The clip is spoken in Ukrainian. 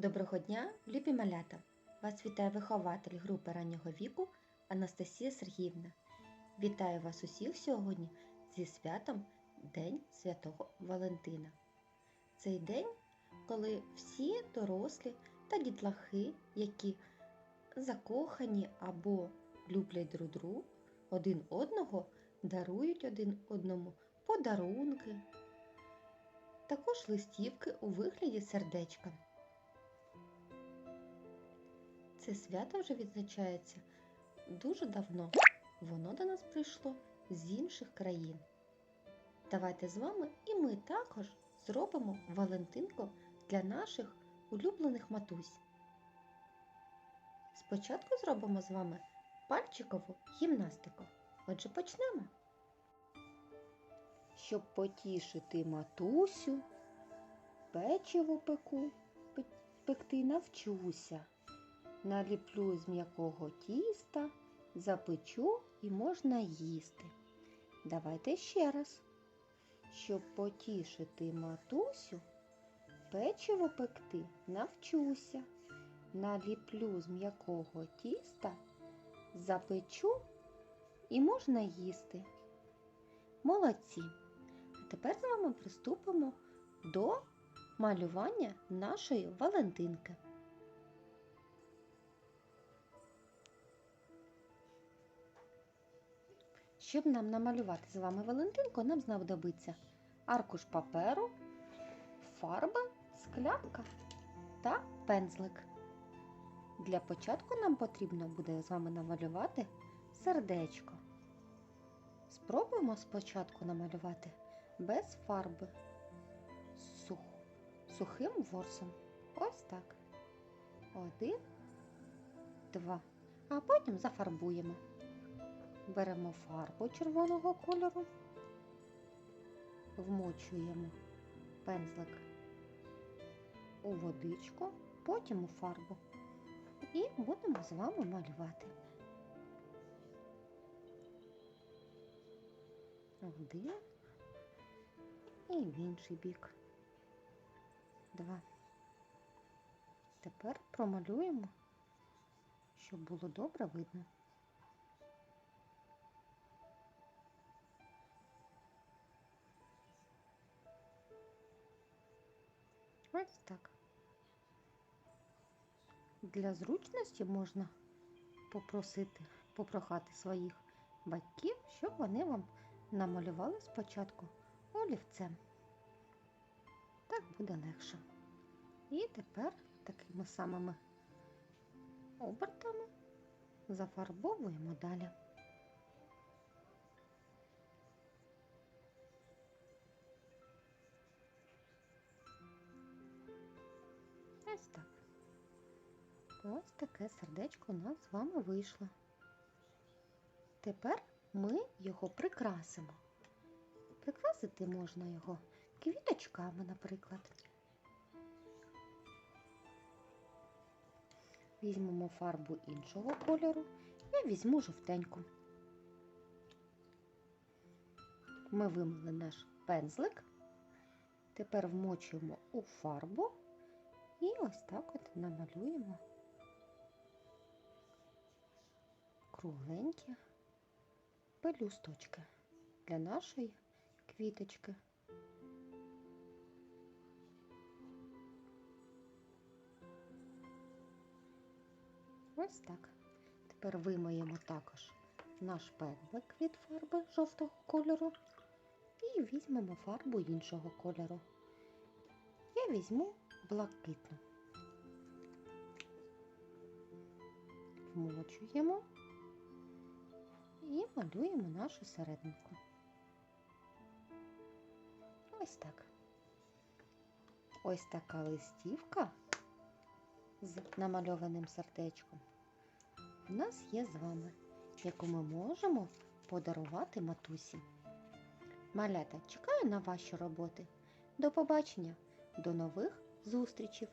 Доброго дня, любі малята! Вас вітає вихователь групи раннього віку Анастасія Сергіївна. Вітаю вас усіх сьогодні зі святом День Святого Валентина. Цей день, коли всі дорослі та дітлахи, які закохані або люблять друг другу, один одного дарують один одному подарунки, також листівки у вигляді сердечка. Це свято вже відзначається дуже давно. Воно до нас прийшло з інших країн. Давайте з вами і ми також зробимо Валентинку для наших улюблених матусь. Спочатку зробимо з вами пальчикову гімнастику. Отже, почнемо. Щоб потішити матусю, печиво пеку, пекти навчуся. Наліплю з м'якого тіста, запечу і можна їсти. Давайте ще раз. Щоб потішити матусю, печиво пекти навчуся. Наліплю з м'якого тіста, запечу і можна їсти. Молодці! А тепер з вами приступимо до малювання нашої Валентинки. Щоб нам намалювати з вами Валентинку, нам знадобиться аркуш паперу, фарба, склянка та пензлик. Для початку нам потрібно буде з вами намалювати сердечко. Спробуємо спочатку намалювати без фарби сух, сухим ворсом. Ось так. Один, два. А потім зафарбуємо. Беремо фарбу червоного кольору, вмочуємо пензлик у водичку, потім у фарбу і будемо з вами малювати. Один і в інший бік. Два. Тепер промалюємо, щоб було добре видно. Ось так. Для зручності можна попросити, попрохати своїх батьків, щоб вони вам намалювали спочатку олівцем. Так буде легше. І тепер такими самими обертами зафарбовуємо далі. Ось так. Ось таке сердечко у нас з вами вийшло. Тепер ми його прикрасимо. Прикрасити можна його квіточками, наприклад. Візьмемо фарбу іншого кольору. Я візьму жовтеньку. Ми вимили наш пензлик. Тепер вмочуємо у фарбу і ось так от намалюємо кругленькі пелюсточки для нашої квіточки. Ось так. Тепер вимиємо також наш пензлик від фарби жовтого кольору і візьмемо фарбу іншого кольору. Я візьму блакитну. Вмочуємо і малюємо нашу серединку. Ось так. Ось така листівка з намальованим сердечком у нас є з вами, яку ми можемо подарувати матусі. Малята, чекаю на ваші роботи. До побачення, до нових зустрічей!